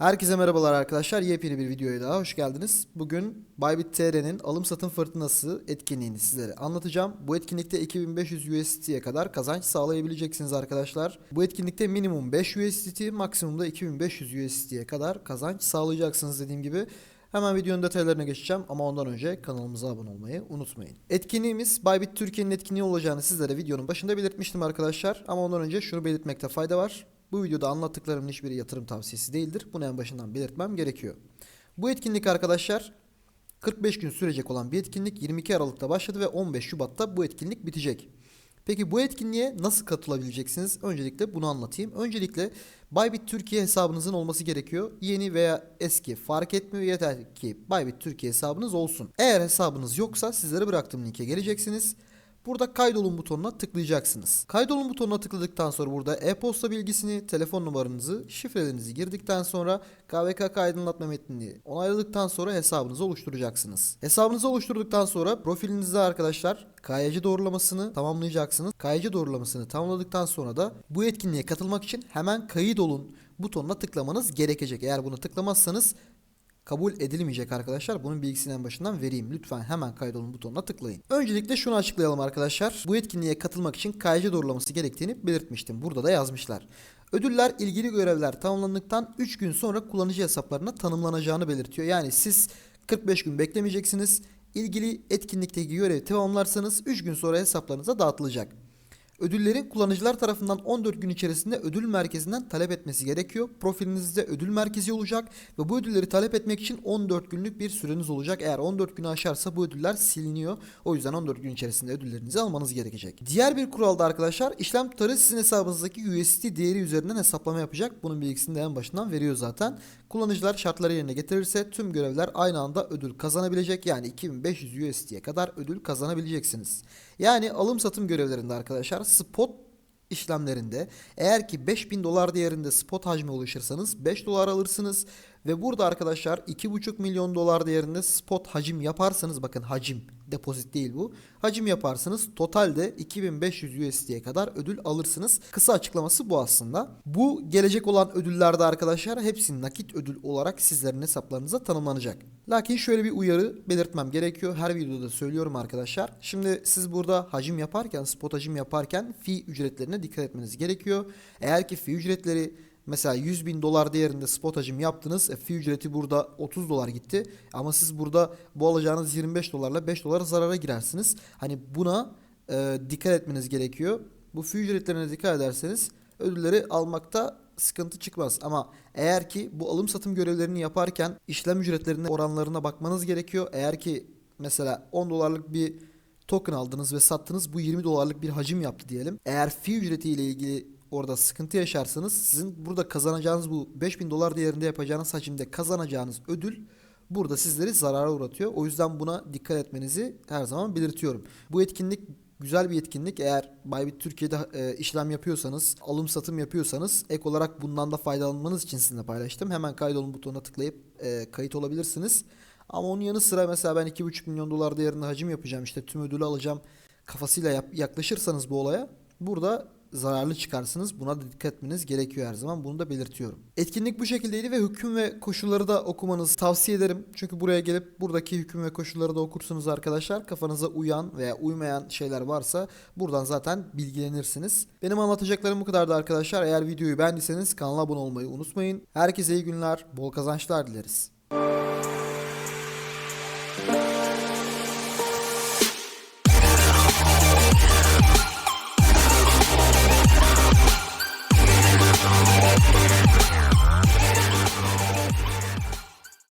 Herkese merhabalar arkadaşlar. Yepyeni bir videoya daha hoş geldiniz. Bugün Bybit TR'nin alım satım fırtınası etkinliğini sizlere anlatacağım. Bu etkinlikte 2500 USDT'ye kadar kazanç sağlayabileceksiniz arkadaşlar. Bu etkinlikte minimum 5 USDT, maksimumda 2500 USDT'ye kadar kazanç sağlayacaksınız dediğim gibi. Hemen videonun detaylarına geçeceğim ama ondan önce kanalımıza abone olmayı unutmayın. Etkinliğimiz Bybit Türkiye'nin etkinliği olacağını sizlere videonun başında belirtmiştim arkadaşlar. Ama ondan önce şunu belirtmekte fayda var. Bu videoda anlattıklarımın hiçbiri yatırım tavsiyesi değildir. Bunu en başından belirtmem gerekiyor. Bu etkinlik arkadaşlar 45 gün sürecek olan bir etkinlik 22 Aralık'ta başladı ve 15 Şubat'ta bu etkinlik bitecek. Peki bu etkinliğe nasıl katılabileceksiniz? Öncelikle bunu anlatayım. Öncelikle Bybit Türkiye hesabınızın olması gerekiyor. Yeni veya eski fark etmiyor yeter ki Bybit Türkiye hesabınız olsun. Eğer hesabınız yoksa sizlere bıraktığım linke geleceksiniz. Burada kaydolun butonuna tıklayacaksınız. Kaydolun butonuna tıkladıktan sonra burada e-posta bilgisini, telefon numaranızı, şifrelerinizi girdikten sonra KVKK aydınlatma metnini onayladıktan sonra hesabınızı oluşturacaksınız. Hesabınızı oluşturduktan sonra profilinizde arkadaşlar KYC doğrulamasını tamamlayacaksınız. KYC doğrulamasını tamamladıktan sonra da bu etkinliğe katılmak için hemen kayıt olun butonuna tıklamanız gerekecek. Eğer bunu tıklamazsanız kabul edilmeyecek arkadaşlar. Bunun bilgisini en başından vereyim. Lütfen hemen kaydolun butonuna tıklayın. Öncelikle şunu açıklayalım arkadaşlar. Bu etkinliğe katılmak için KYC doğrulaması gerektiğini belirtmiştim. Burada da yazmışlar. Ödüller ilgili görevler tamamlandıktan 3 gün sonra kullanıcı hesaplarına tanımlanacağını belirtiyor. Yani siz 45 gün beklemeyeceksiniz. İlgili etkinlikteki görevi tamamlarsanız 3 gün sonra hesaplarınıza dağıtılacak. Ödüllerin kullanıcılar tarafından 14 gün içerisinde ödül merkezinden talep etmesi gerekiyor. Profilinizde ödül merkezi olacak ve bu ödülleri talep etmek için 14 günlük bir süreniz olacak. Eğer 14 günü aşarsa bu ödüller siliniyor. O yüzden 14 gün içerisinde ödüllerinizi almanız gerekecek. Diğer bir kuralda arkadaşlar işlem tutarı sizin hesabınızdaki USDT değeri üzerinden hesaplama yapacak. Bunun bilgisini de en başından veriyor zaten. Kullanıcılar şartları yerine getirirse tüm görevler aynı anda ödül kazanabilecek. Yani 2500 USD'ye kadar ödül kazanabileceksiniz. Yani alım satım görevlerinde arkadaşlar spot işlemlerinde eğer ki 5000 dolar değerinde spot hacmi oluşursanız 5 dolar alırsınız ve burada arkadaşlar 2,5 milyon dolar değerinde spot hacim yaparsanız bakın hacim depozit değil bu. Hacim yaparsınız totalde 2500 USD'ye kadar ödül alırsınız. Kısa açıklaması bu aslında. Bu gelecek olan ödüllerde arkadaşlar hepsi nakit ödül olarak sizlerin hesaplarınıza tanımlanacak. Lakin şöyle bir uyarı belirtmem gerekiyor. Her videoda söylüyorum arkadaşlar. Şimdi siz burada hacim yaparken, spot hacim yaparken fi ücretlerine dikkat etmeniz gerekiyor. Eğer ki fi ücretleri Mesela 100 bin dolar değerinde spot hacim yaptınız. E, fi ücreti burada 30 dolar gitti. Ama siz burada bu alacağınız 25 dolarla 5 dolar zarara girersiniz. Hani buna e, dikkat etmeniz gerekiyor. Bu fi ücretlerine dikkat ederseniz ödülleri almakta sıkıntı çıkmaz. Ama eğer ki bu alım satım görevlerini yaparken işlem ücretlerine oranlarına bakmanız gerekiyor. Eğer ki mesela 10 dolarlık bir token aldınız ve sattınız bu 20 dolarlık bir hacim yaptı diyelim. Eğer fi ücreti ile ilgili orada sıkıntı yaşarsanız sizin burada kazanacağınız bu 5000 dolar değerinde yapacağınız hacimde kazanacağınız ödül burada sizleri zarara uğratıyor. O yüzden buna dikkat etmenizi her zaman belirtiyorum. Bu etkinlik güzel bir etkinlik. Eğer Bybit Türkiye'de e, işlem yapıyorsanız, alım satım yapıyorsanız ek olarak bundan da faydalanmanız için sizinle paylaştım. Hemen kaydolun butonuna tıklayıp e, kayıt olabilirsiniz. Ama onun yanı sıra mesela ben 2,5 milyon dolar değerinde hacim yapacağım işte tüm ödülü alacağım kafasıyla yap- yaklaşırsanız bu olaya burada zararlı çıkarsınız. Buna da dikkat etmeniz gerekiyor her zaman. Bunu da belirtiyorum. Etkinlik bu şekildeydi ve hüküm ve koşulları da okumanızı tavsiye ederim. Çünkü buraya gelip buradaki hüküm ve koşulları da okursunuz arkadaşlar. Kafanıza uyan veya uymayan şeyler varsa buradan zaten bilgilenirsiniz. Benim anlatacaklarım bu kadardı arkadaşlar. Eğer videoyu beğendiyseniz kanala abone olmayı unutmayın. Herkese iyi günler, bol kazançlar dileriz.